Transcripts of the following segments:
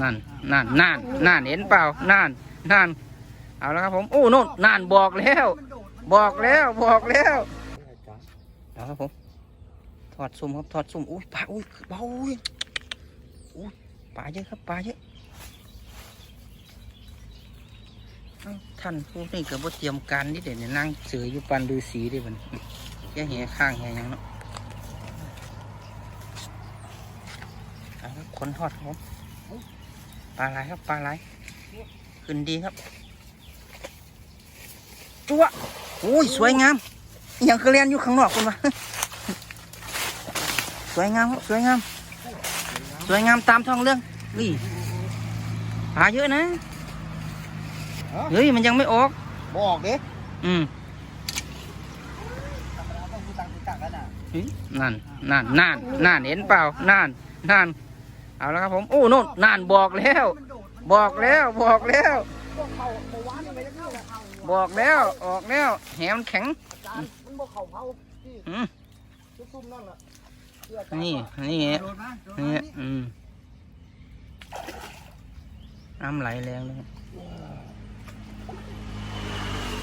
นั่นนั่นนั่นนั่นเห็นเปล่านั่นนั่นเอาแล้วครับผมโอ้นู่นนั่นบอกแล้ว บอกแล้วบอกแล้วเอาครับผมถอดซุ่มครับถอดซุ่มอุ้ยปลาอุ้ยเบาอุ้ยอุ้ยปลาเยอะครับปลาเยอะท่านผู้นี่เกิดว่าเตรียมการนี่เด่นนั่งเสืออยู่ปันดูสีดิมันแค่แห่ข้างแห่ยังเนาะเอาครันทอดครับผม ปลาไหลครับปลาไหลขึ้นดีครับจั๊วโอ้ยสวยงามอหย่างคือเรียนอยู่ข้างนอกคุณวะสวยงามครับสวยงาม สวยงามตามท้องเรื่องนี่ปลาเยอะนะเฮ้ยมันยังไม่ออกบอกดิอืมต้องมีตังค์มีตังค์กันอะเฮ้ยนั่นนั่นนั่นนั่นเห็นเปล่านั่นนั่น เอาแล้วครับผมโอ้นู่นนั่นบอกแล้ว บอกแล้วบอกแล้วพวกเขาเมื่อวานนี่ไม่ได้เข้าเข้าบอกแล้วออกแล้วแหมมันแข็งอาจารย์มันบอกเขาเผาที่อืมซุ่มๆนั่นแหละเชื่ออาจารย์นี่นี่โดนไหมโดนไหมนี่อืมน้ำไหลแรงเลย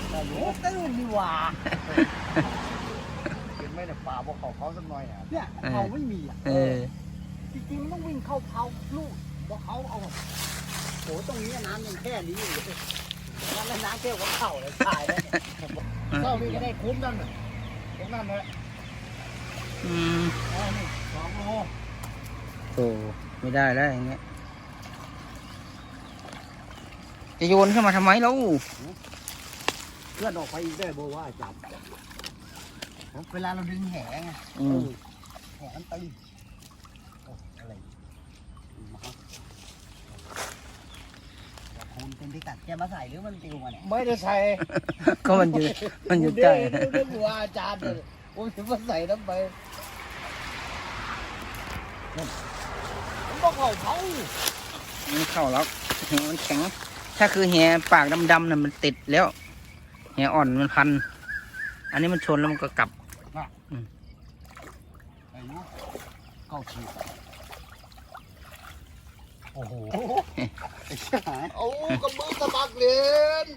แต่โอ้ตื่นนี่หว่าเห็นไหมเนี่ยป่าบอกเขาเขาสักหน่อยอะเนี่ยเขาไม่มีอะเออ จริงๆมันต้องวิ่งเข้าเขาลูกบอกเขาเอาโหตรงนี้น้ำยังแค่นี้อยู่เลยน้ำน้ำแค่หัวเข่าเลยตายแล้วเนี่ยเข้านี่ก็ได้คุ้มนั่นน่ะตรงนั้นแหละอืมอ๋อนี่สองโลโอ้ไม่ได้แล้วอย่างเงี้ย จะโยนขึ้นมาทำไมแล้วเพื่อนออกไปอีกได้บอกว่าจับ เวลาเราดึงแหไงอืม แหมันตึงโอ้อะไรมาครับ คุณเป็นพิกัดแกมาใส่หรือมันติวมาเนี่ยไม่ได้ใส่ก็มันอยู่มันอยู่ใกล้เดี๋ยวหัวอาจารย์เลยโอ้ยมาใส่น้ำไปมันบอกเขาเผามันเข้าแล้วแหมันแข็ง ถ้าคือแหปากดำๆน่ะมันติดแล้วแหอ่อนมันพัน อันนี้มันชนแล้วมันก็กลับไอ้นู้เก้าขีด โอ้โหไอ้เชี่ยหายโอ้กระมือกระบักเลน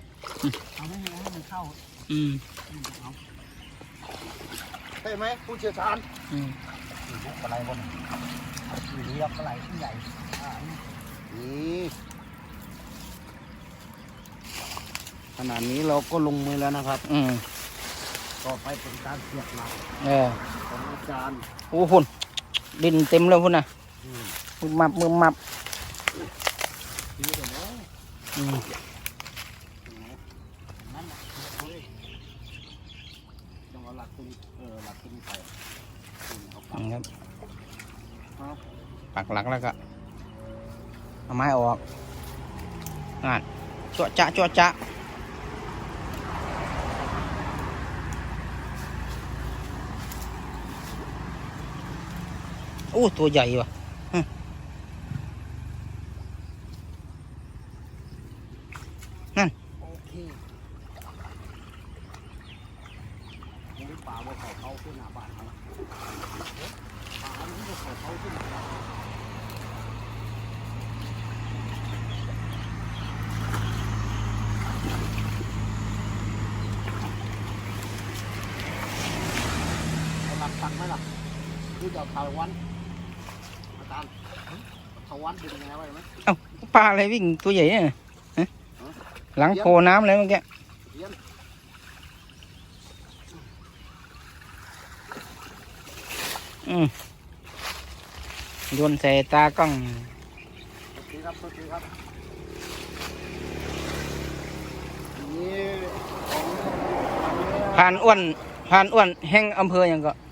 เอาไม่ให้มันเข้าอืมใช่ไหมผู้เชี่ยวชาญอืมลูกปลาไหลบนอยู่ดีครับปลาไหลที่ใหญ่อ่านี่ขนาดนี้เราก็ลงมือแล้วนะครับ อืมต่อไปเป็นการเสียบหลักเออของอาจารย์โอ้พุ่นดินเต็มแล้วพุ่นน่ะอืมมึงมับมึงมับ ตั้งเอาหลักตัวนี้เออหลักตัวนี้ไปอืมเอาปักครับปักหลักแล้วก็เอาไม้ออกนั่นจั่วจะจั่วจะโอ้ตัวใหญ่ว่ะ โอเคยังไม่ป่าว่าเขาเขาขึ้นหน้าบ้านเขาป่าอันนี้ว่าเขาเขาขึ้นหน้าบ้านเอาหลักตักไหมล่ะ นี่จะเอาเถาวันอาจารย์เถาวันเป็นยังไงไว้ไหมเอ้าปลาอะไรวิ่งตัวใหญ่เนี่ยฮะหลังโพน้ำอะไรเมื่อกี้เรียนอืมโยนใส่ตากล้องโอเคครับโอเคครับนี่ผ่านอ้วนผ่านอ้วนแห่งอำเภออย่างก็ห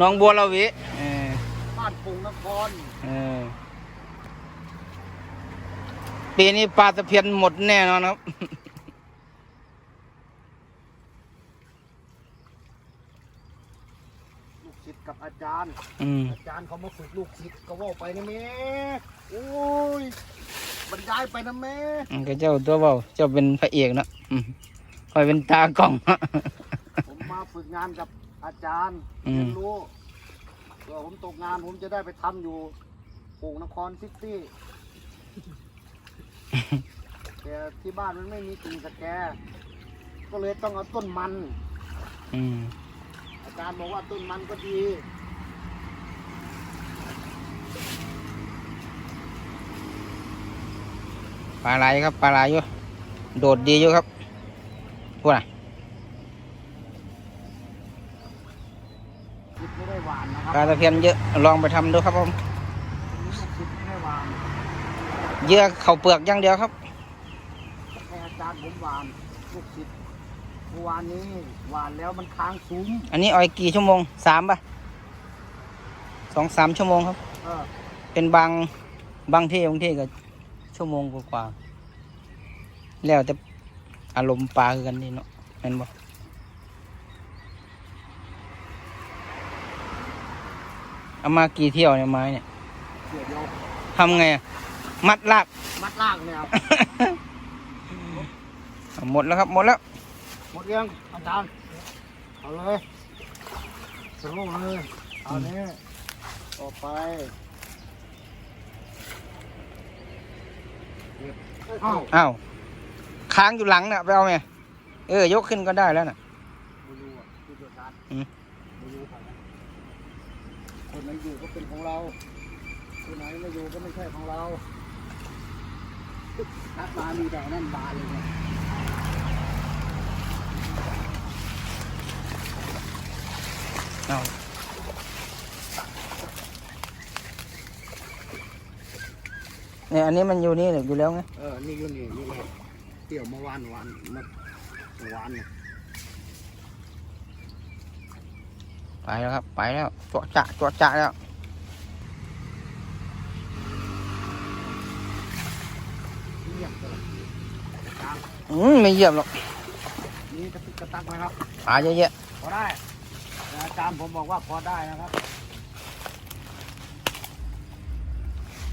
นองบัวระเวเออบ้านปุงนครเออปีนี้ปลาตะเพียนหมดแน่นอนครับลูกศิษย์กับอาจารย์ อืมอาจารย์เขามาฝึกลูกศิษย์ก็ว่าไปนะแม่โอ้ยบรรยายไปนะแม่อืมก็เจ้าตัวเบาเจ้าเป็นพระเอกเนอะอืมคอยเป็นตากล้อง ผมมาฝึกงานกับ อาจารย์อืม เรียนรู้เผื่อผมตกงานผมจะได้ไปทำอยู่ปุงนครซิตี้ แต่ที่บ้านมันไม่มีกิ่งสแก ก็เลยต้องเอาต้นมัน อืมอาจารย์บอกว่าต้นมันก็ดีปลาไหลครับปลาไหลอยู่โดดดีอยู่ครับพวกน่ะ ลาตะเพียนเยอะลองไปทำดูครับผมคิดไม่ได้หวานเยื่อเข่าเปลือกอย่างเดียวครับให้อาจารย์ผมหวานลูกศิษย์เมื่อวานนี้หวานแล้วมันค้างซุ้มอันนี้เออยกี่ชั่วโมงสามป่ะสองสามชั่วโมงครับเออเป็นบางบางที่บางที่ก็ชั่วโมงกว่าๆแล้วแต่อารมณ์ปลาคือกันนี่เนาะเห็นบ่ เอามากี่เที่ยวเนี่ยไม้เนี่ยเดี๋ยวเดี๋ยวทำไงอะมัดลาก มัดลากเนี่ยครับ หมดแล้วครับ หมดแล้ว หมดยังอาจารย์เอาเลยสรุปเลยเอาเนี้ต่อไปเอ้าอ้าว ค้างอยู่หลังน่ะไปเอาไหมเออ ยกขึ้นก็ได้แล้วน่ะ ไม่รู้อะผู้เชี่ยวชาญอืม ไม่รู้ครับ คนไหนอยู่ก็เป็นของเราคนไหนไม่อยู่ก็ไม่ใช่ของเราทักมามีแต่นั่นบานเลยเนี่ยเอาเนี่ยอันนี้มันอยู่นี่อยู่แล้วไง เออ นี่ก็นี่นี่ไงเตี่ยวเมื่อวานวานเมื่อเมื่อวานเนี่ย ไปแล้วครับ ไปแล้วจวดจะจวดจะแล้วเงียบเลยกลางอืมไม่เยี่ยมหรอกนี่กระติกกระตักไหมครับปลาเยอะแยะพอได้แต่อาจารย์ผมบอกว่าพอได้นะครับ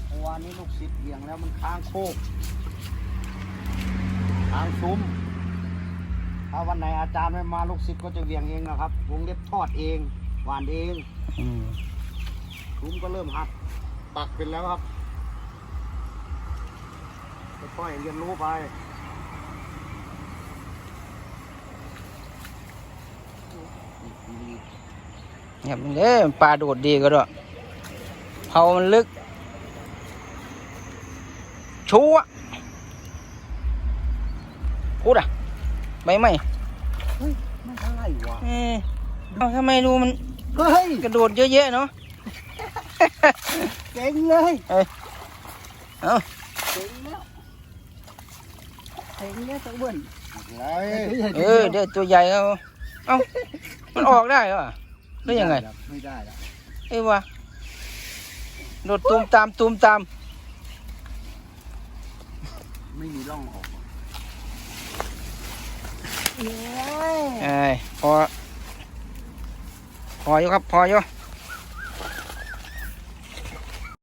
เมื่อวานนี้ลูกศิษย์เบี่ยงแล้วมันค้างโคกค้างซุ้มถ้าวันไหนอาจารย์ไม่มาลูกศิษย์ก็จะเบี่ยงเองนะครับ วงเล็บทอดเอง หวานเองอืมซุ้มก็เริ่มหักปักเป็นแล้วครับค่อยๆเรียนรู้ไปเงียบเด้ปลาโดดดีก็ด้วยเผามันลึก ชัวพูดอะใบไหมไม่ใช่วะเอ้ยเอาทำไมดูมัน เฮ้ยกระโดดเยอะแยะเนาะเจ๋งเลยเอ้ยเอาเจ๋งแล้วเจ๋งแล้วตะวันอะไรเออเดี๋ยวตัวใหญ่เอาเอ้ามันออกได้เหรอหรือยังไงไม่ได้แล้วเอ้ยวะโดดตูมตามตูมตาม ไม่มีร่องออกเอ้ยพอ พออยู่ครับ พออยู่